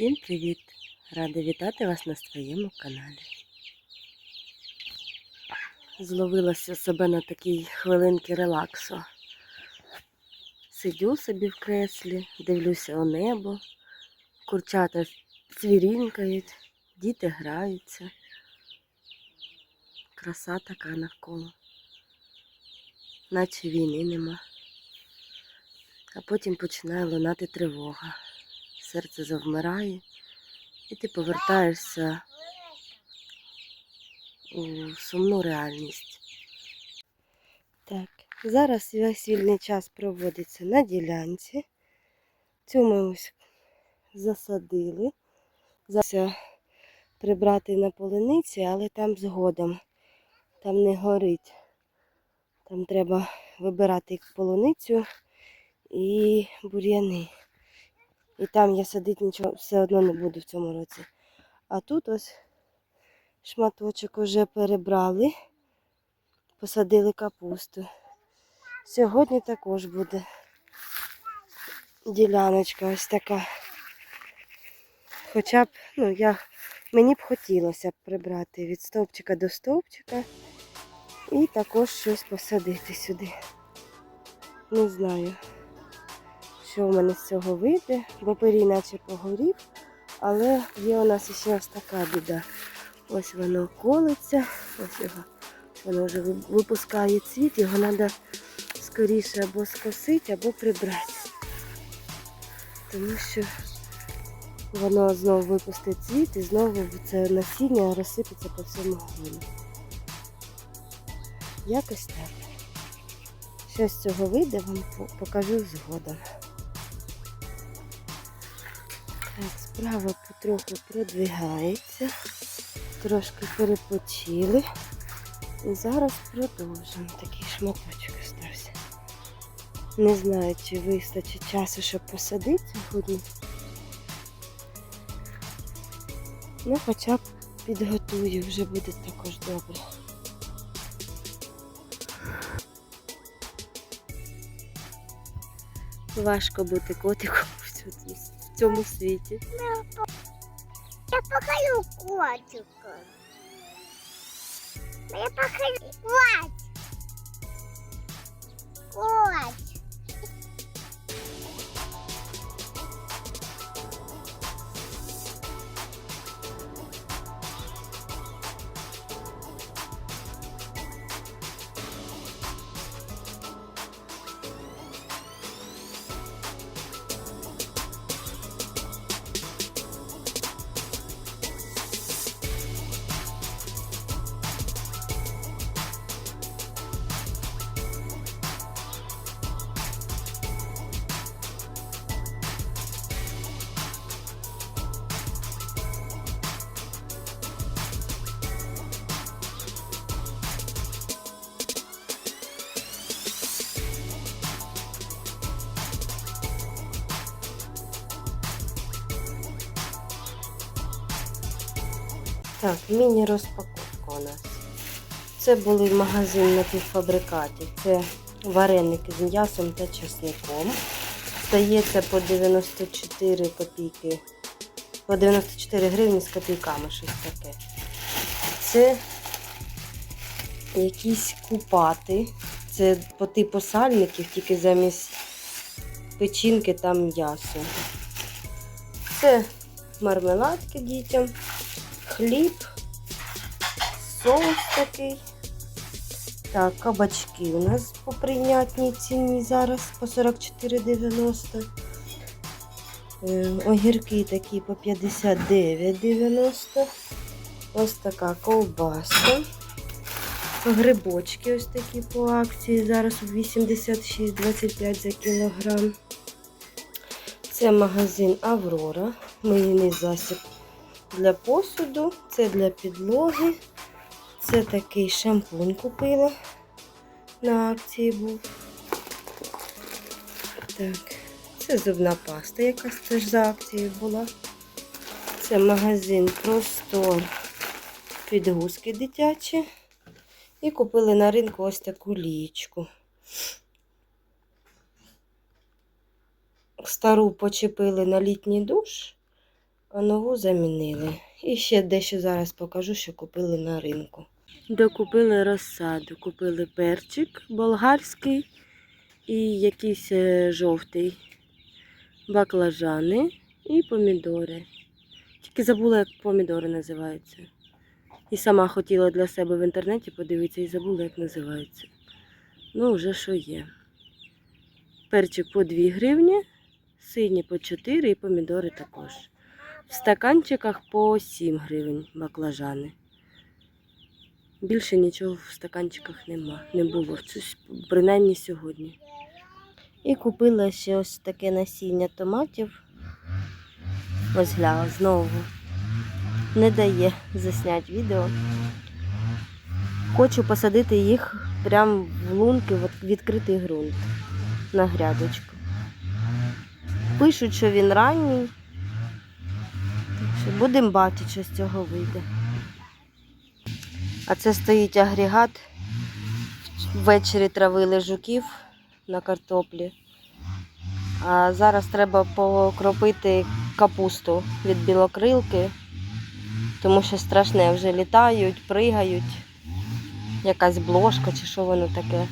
Всім привіт! Рада вітати вас на своєму каналі. Зловилася себе на такій хвилинки релаксу. Сидю собі в креслі, дивлюся у небо, курчата цвірінькають, діти граються. Краса така навколо, наче війни нема. А потім починає лунати тривога серце завмирає, і ти повертаєшся у сумну реальність. Так, зараз весь вільний час проводиться на ділянці. Цю ми ось засадили. Зараз прибрати на полениці, але там згодом. Там не горить. Там треба вибирати полуницю і бур'яни. І там я садити нічого все одно не буду в цьому році. А тут ось шматочок уже перебрали, посадили капусту. Сьогодні також буде діляночка ось така. Хоча б, ну, я, мені б хотілося прибрати від стовпчика до стовпчика і також щось посадити сюди. Не знаю що в мене з цього вийде, бо пирій наче погорів, але є у нас ще ось така біда. Ось воно колиться, ось його, воно вже випускає цвіт, його треба скоріше або скосити, або прибрати. Тому що воно знову випустить цвіт і знову це насіння розсипеться по всьому горі. Якось так. Що з цього вийде, вам покажу згодом. Справа потроху продвигається. Трошки перепочили. І зараз продовжимо. Такий шматочок остався. Не знаю, чи вистачить часу, щоб посадити сьогодні. Ну, хоча б підготую, вже буде також добре. Важко бути котиком в в цьому світі. Я покажу котика. Я покажу кот. Кот. Так, міні-розпаковка у нас. Це були магазин напівфабрикатів. Це вареники з м'ясом та чесником. Здається, по 94 копійки. По 94 гривні з копійками щось таке. Це якісь купати. Це по типу сальників, тільки замість печінки там м'ясо. Це мармеладки дітям хліб, соус такий. Так, кабачки у нас по прийнятній ціні зараз по 44,90. Е, Огірки такі по 59,90. Ось така ковбаска. Грибочки ось такі по акції. Зараз 86,25 за кілограм. Це магазин Аврора. Мийний засіб для посуду, це для підлоги. Це такий шампунь купила. На акції був. Так, це зубна паста, якась теж за акцією була. Це магазин Простор підгузки дитячі. І купили на ринку ось таку лічку. Стару почепили на літній душ. А нову замінили. І ще дещо зараз покажу, що купили на ринку. Докупили розсаду, купили перчик болгарський і якийсь е, жовтий, баклажани і помідори. Тільки забула, як помідори називаються. І сама хотіла для себе в інтернеті подивитися і забула, як називаються. Ну, вже що є. Перчик по 2 гривні, сині по 4 і помідори також. В стаканчиках по 7 гривень баклажани. Більше нічого в стаканчиках нема. Не було. Принаймні сьогодні. І купила ще ось таке насіння томатів. Ось гля, знову. Не дає засняти відео. Хочу посадити їх прямо в лунки, в відкритий ґрунт на грядочку. Пишуть, що він ранній. Так будемо бачити, що з цього вийде. А це стоїть агрегат. Ввечері травили жуків на картоплі. А зараз треба покропити капусту від білокрилки, тому що страшне вже літають, пригають. Якась блошка чи що воно таке.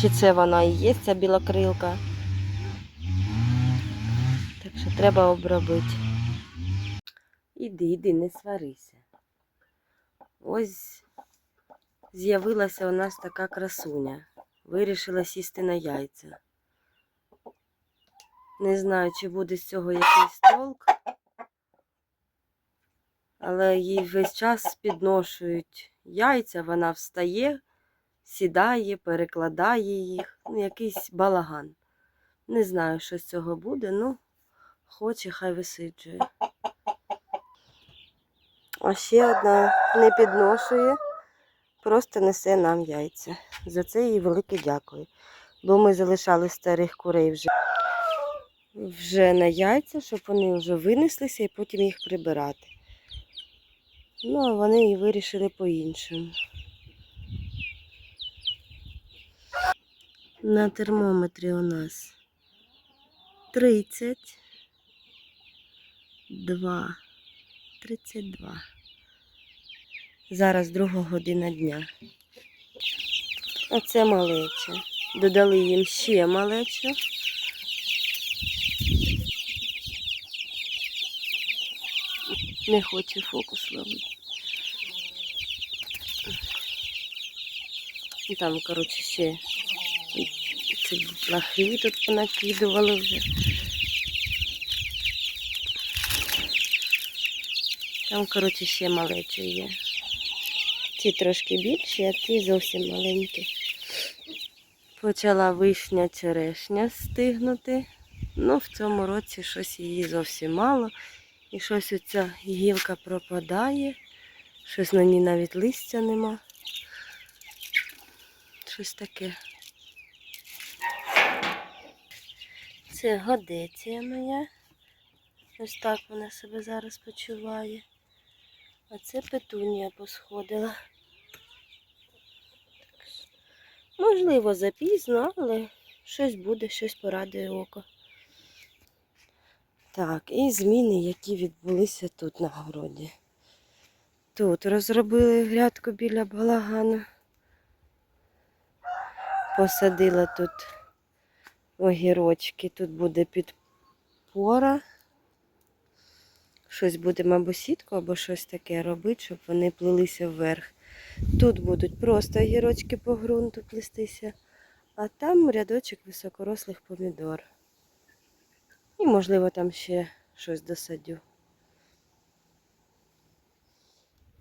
Чи це вона і є ця білокрилка. Так що треба обробити. Іди, іди, не сварися. Ось з'явилася у нас така красуня. Вирішила сісти на яйця. Не знаю, чи буде з цього якийсь толк. Але їй весь час підношують яйця, вона встає, сідає, перекладає їх. Ну, якийсь балаган. Не знаю, що з цього буде, ну, хоче, хай висиджує. А ще одна не підношує, просто несе нам яйця. За це їй велике дякую. Бо ми залишали старих курей вже, вже на яйця, щоб вони вже винеслися і потім їх прибирати. Ну, а вони і вирішили по-іншому. На термометрі у нас 30, 2, 32. Зараз друга година дня. А це малеча. Додали їм ще малечу. Не хоче фокус ловити. І там, коротше, ще ці плахи тут понакидували вже. Там, коротше, ще малечі є. Ці трошки більші, а ці зовсім маленькі. Почала вишня черешня стигнути. Ну, в цьому році щось її зовсім мало. І щось оця гілка пропадає. Щось на ній навіть листя нема. Щось таке. Це годеція моя. Ось так вона себе зараз почуває. А це петунія посходила. Можливо, запізно, але щось буде, щось порадує око. Так, і зміни, які відбулися тут на городі. Тут розробили грядку біля балагану. Посадила тут огірочки, тут буде підпора. Щось будемо або сітку, або щось таке робити, щоб вони плилися вверх. Тут будуть просто огірочки по ґрунту плестися, а там рядочок високорослих помідор. І, можливо, там ще щось досадю.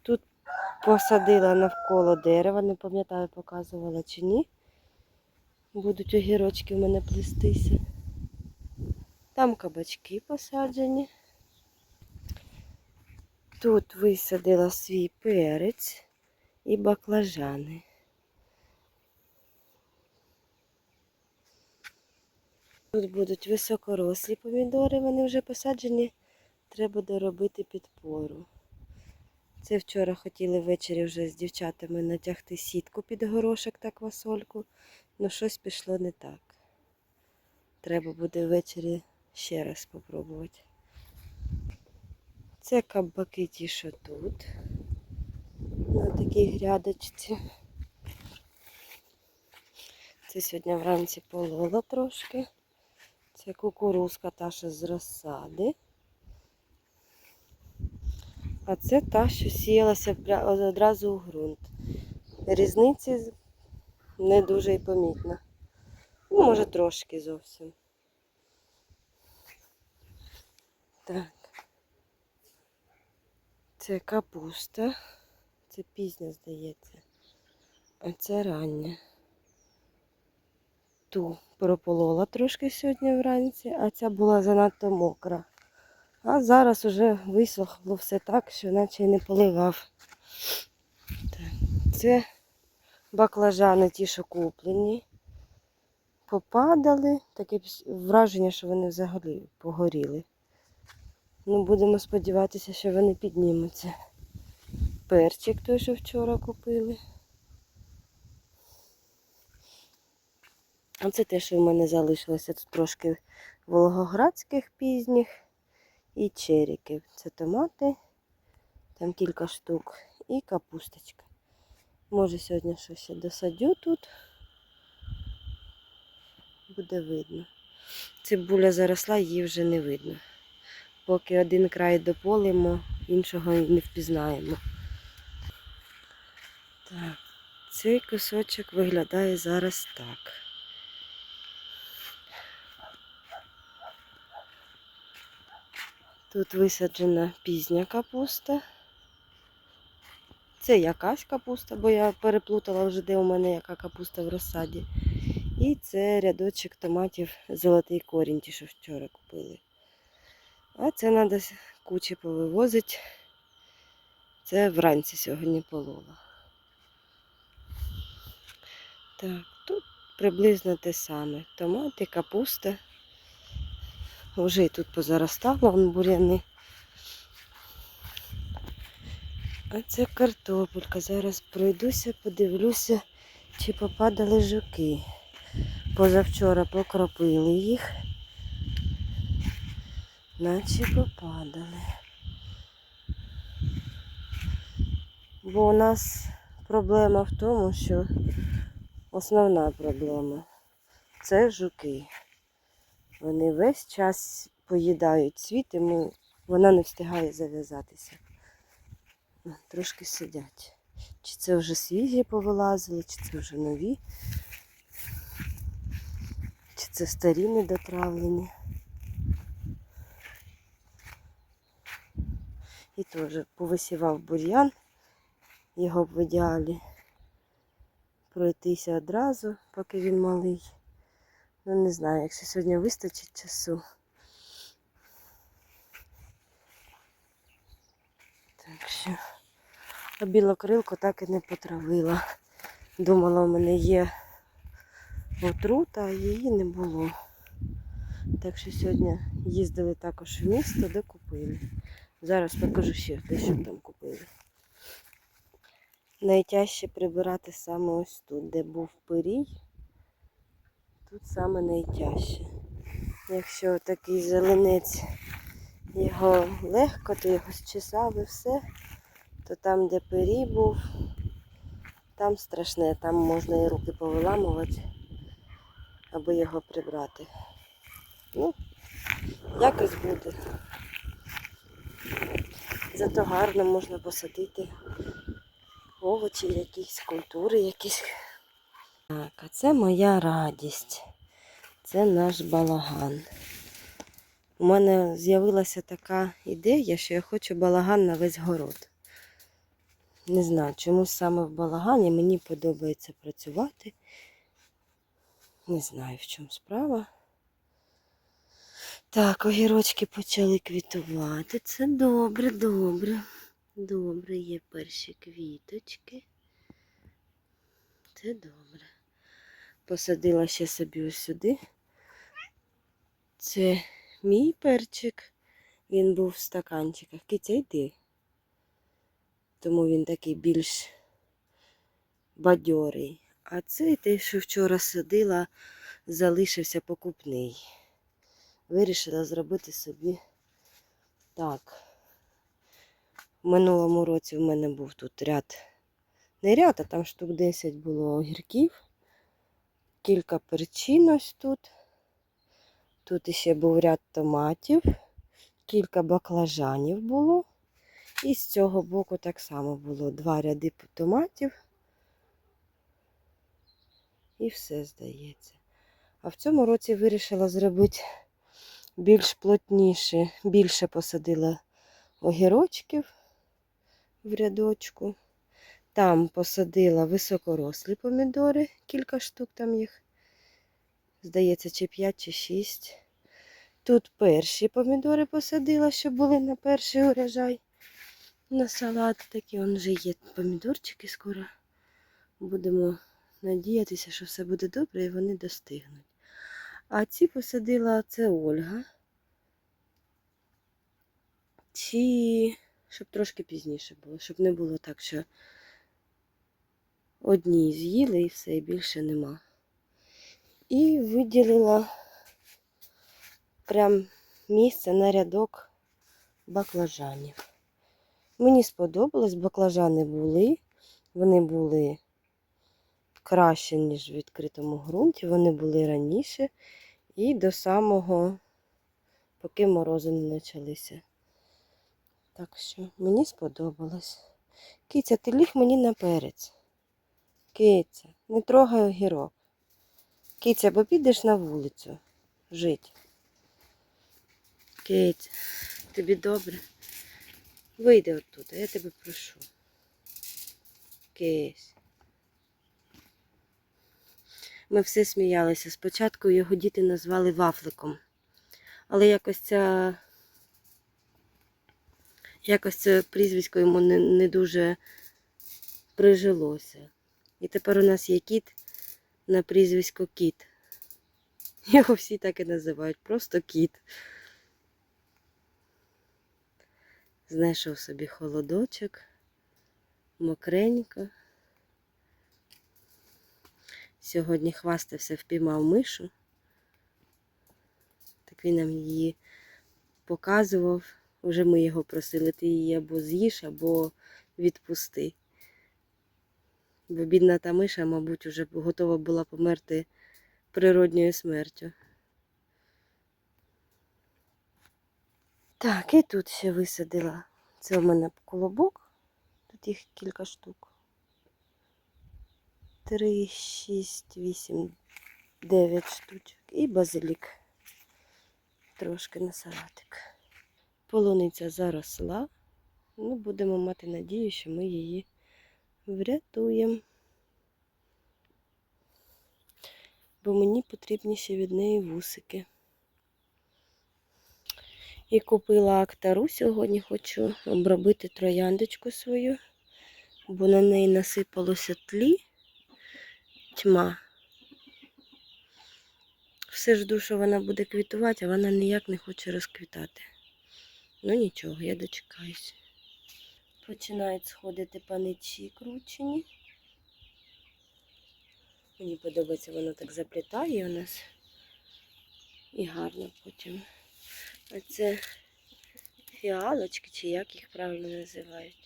Тут посадила навколо дерева, не пам'ятаю, показувала чи ні. Будуть огірочки в мене плестися. Там кабачки посаджені. Тут висадила свій перець і баклажани. Тут будуть високорослі помідори, вони вже посаджені. Треба доробити підпору. Це вчора хотіли ввечері вже з дівчатами натягти сітку під горошок та квасольку, але щось пішло не так. Треба буде ввечері ще раз спробувати. Це кабаки ті, що тут. На такій грядочці. Це сьогодні вранці полола трошки. Це кукурузка та, що з розсади. А це та, що сіялася одразу у ґрунт. Різниці не дуже й помітно. Ну, може, трошки зовсім. Так. Це капуста. Це пізня, здається. А це рання. Ту прополола трошки сьогодні вранці, а ця була занадто мокра. А зараз уже висохло все так, що наче й не поливав. Це баклажани ті, що куплені. Попадали. Таке враження, що вони взагалі погоріли. Ну, будемо сподіватися, що вони піднімуться. Перчик той, що вчора купили. А це те, що в мене залишилося тут трошки волгоградських пізніх і черіків. Це томати, там кілька штук, і капусточка. Може сьогодні щось ще досадю тут. Буде видно. Цибуля заросла, її вже не видно. Поки один край дополимо, іншого не впізнаємо. Так, цей кусочок виглядає зараз так. Тут висаджена пізня капуста. Це якась капуста, бо я переплутала вже, де у мене яка капуста в розсаді. І це рядочок томатів золотий корінь, ті, що вчора купили. А це треба кучі повивозити. Це вранці сьогодні полола. Так, тут приблизно те саме. Томати, капуста. Вже і тут позаростало вон буряни. А це картопелька. Зараз пройдуся, подивлюся, чи попадали жуки. Позавчора покропили їх. Наче попадали. Бо у нас проблема в тому, що основна проблема це жуки. Вони весь час поїдають цвіт, і ми- вона не встигає зав'язатися. Трошки сидять. Чи це вже свіжі повилазили, чи це вже нові, чи це старі недотравлені. І теж повисівав бур'ян, його в ідеалі пройтися одразу, поки він малий. Ну, не знаю, якщо сьогодні вистачить часу. Так що. А білокрилку так і не потравила. Думала, у мене є отрута, а її не було. Так що сьогодні їздили також в місто, де купили. Зараз покажу ще те, що там купили. Найтяжче прибирати саме ось тут, де був пирій. Тут саме найтяжче. Якщо такий зеленець його легко, то його зчесав і все, то там, де пирій був, там страшне, там можна і руки повиламувати, аби його прибрати. Ну, якось буде. Зато гарно можна посадити овочі, якісь культури, якісь. Так, а це моя радість. Це наш балаган. У мене з'явилася така ідея, що я хочу балаган на весь город. Не знаю, чомусь саме в балагані мені подобається працювати. Не знаю, в чому справа. Так, огірочки почали квітувати. Це добре, добре. Добре, є перші квіточки. Це добре. Посадила ще собі ось сюди. Це мій перчик. Він був в стаканчиках. Киця йди. Тому він такий більш бадьорий. А цей те, що вчора садила, залишився покупний. Вирішила зробити собі так. В минулому році в мене був тут ряд. Не ряд, а там штук 10 було огірків. Кілька перчин ось тут. Тут іще був ряд томатів, кілька баклажанів було. І з цього боку так само було два ряди томатів. І все здається. А в цьому році вирішила зробити більш плотніше, більше посадила огірочків в рядочку. Там посадила високорослі помідори, кілька штук там їх. Здається, чи 5, чи 6. Тут перші помідори посадила, щоб були на перший урожай. На салат такі он вже є помідорчики скоро. Будемо надіятися, що все буде добре і вони достигнуть. А ці посадила це Ольга. Ці, щоб трошки пізніше було, щоб не було так, що одні з'їли і все, і більше нема. І виділила прям місце на рядок баклажанів. Мені сподобалось, баклажани були. Вони були краще, ніж в відкритому ґрунті. Вони були раніше і до самого, поки морози не почалися. Так що мені сподобалось. Киця, ти ліг мені на перець. Киця, не трогай огірок. Киця, бо підеш на вулицю жити. Киця, тобі добре? Вийди оттуда, я тебе прошу. Кись. Ми все сміялися. Спочатку його діти назвали вафликом. Але якось ця якось це прізвисько йому не, не дуже прижилося. І тепер у нас є кіт на прізвисько кіт. Його всі так і називають, просто кіт. Знайшов собі холодочок, мокренько. Сьогодні хвастався, впіймав мишу. Так він нам її показував. Уже ми його просили, ти її або з'їж, або відпусти. Бо бідна та миша, мабуть, вже готова була померти природньою смертю. Так, і тут ще висадила. Це в мене колобок. Тут їх кілька штук. Три, шість, вісім, дев'ять штучок. І базилік. Трошки на салатик. Полуниця заросла. Ну, будемо мати надію, що ми її врятуємо. Бо мені потрібні ще від неї вусики. І купила актару сьогодні, хочу обробити трояндочку свою, бо на неї насипалося тлі, тьма. Все жду, що вона буде квітувати, а вона ніяк не хоче розквітати. Ну нічого, я дочекаюсь. Починають сходити паничі кручені. Мені подобається, воно так заплітає у нас. І гарно потім. А це фіалочки, чи як їх правильно називають.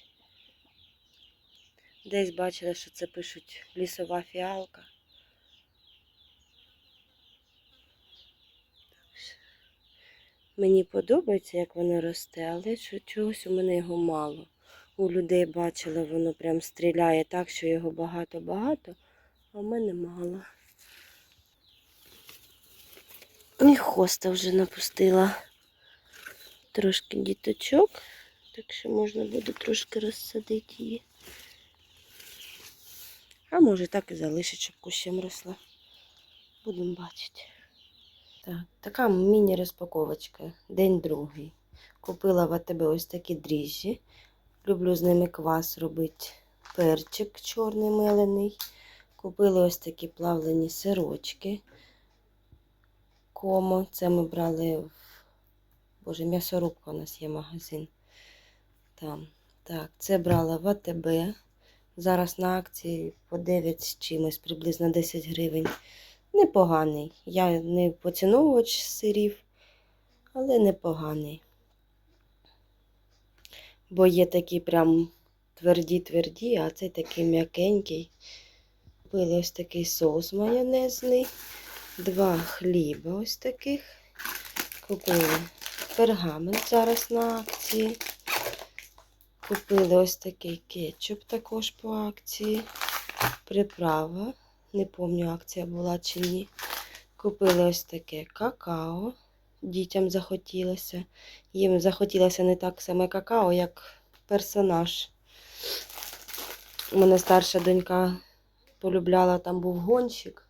Десь бачила, що це пишуть лісова фіалка. Мені подобається, як воно росте, але чогось у мене його мало. У людей бачила, воно прям стріляє так, що його багато-багато, а в мене мало. І хоста вже напустила трошки діточок, так що можна буде трошки розсадити її. А може так і залишить, щоб кущем росла. Будемо бачити. Так, така міні-розпаковочка. День другий. Купила в АТБ ось такі дріжджі. Люблю з ними квас робити. Перчик чорний мелений. Купили ось такі плавлені сирочки. Комо. Це ми брали в. Боже, м'ясорубка у нас є магазин. Там. Так, це брала в АТБ. Зараз на акції по 9 з чимось, приблизно 10 гривень. Непоганий. Я не поціновувач сирів, але непоганий. Бо є такі прям тверді-тверді, а цей такий м'якенький. Купили ось такий соус майонезний, два хліба ось таких. Купили пергамент зараз на акції. Купили ось такий кетчуп також по акції. Приправа. Не пам'ятаю, акція була чи ні. Купили ось таке какао. Дітям захотілося. Їм захотілося не так саме какао, як персонаж. У мене старша донька полюбляла, там був гонщик.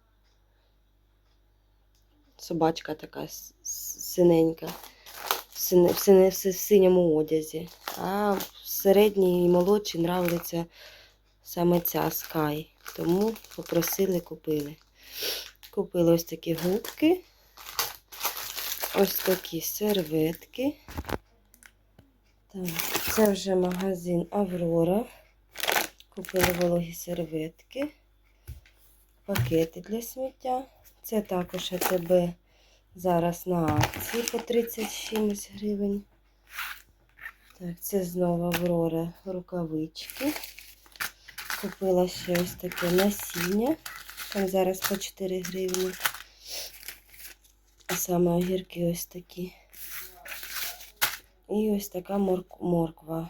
Собачка така синенька, в, сине- в, сине- в синьому одязі. А середній і молодшій нравиться саме ця Sky. Тому попросили, купили. Купили ось такі губки, ось такі серветки. Так, це вже магазин Аврора. Купили вологі серветки, пакети для сміття. Це також АТБ зараз на акції по 30 гривень. Так, це знову Аврора рукавички. Купила ще ось таке насіння. Там зараз по 4 гривні. А саме огірки ось такі. І ось така морк- морква.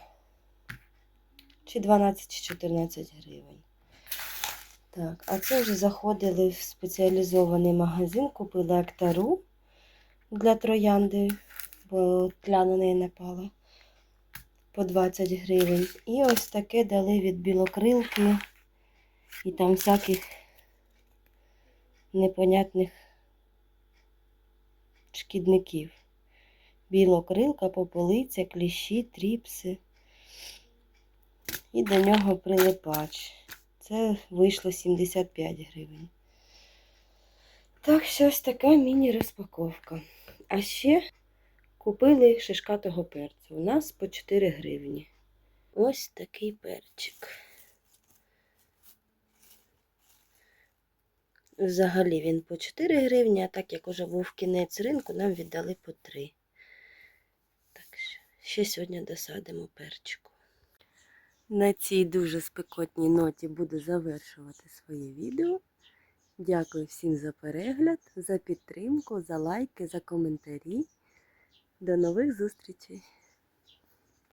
Чи 12, чи 14 гривень. Так, а це вже заходили в спеціалізований магазин, купили актару для троянди, бо тля на напала по 20 гривень. І ось таке дали від білокрилки і там всяких непонятних шкідників. Білокрилка, пополиця, кліщі, тріпси. І до нього прилипач. Це вийшло 75 гривень. Так, що ось така міні-розпаковка. А ще купили шишкатого перцю. У нас по 4 гривні. Ось такий перчик. Взагалі він по 4 гривні, а так як уже був кінець ринку, нам віддали по 3. Так що, ще сьогодні досадимо перчику. На цій дуже спекотній ноті буду завершувати своє відео. Дякую всім за перегляд, за підтримку, за лайки, за коментарі. До нових зустрічей!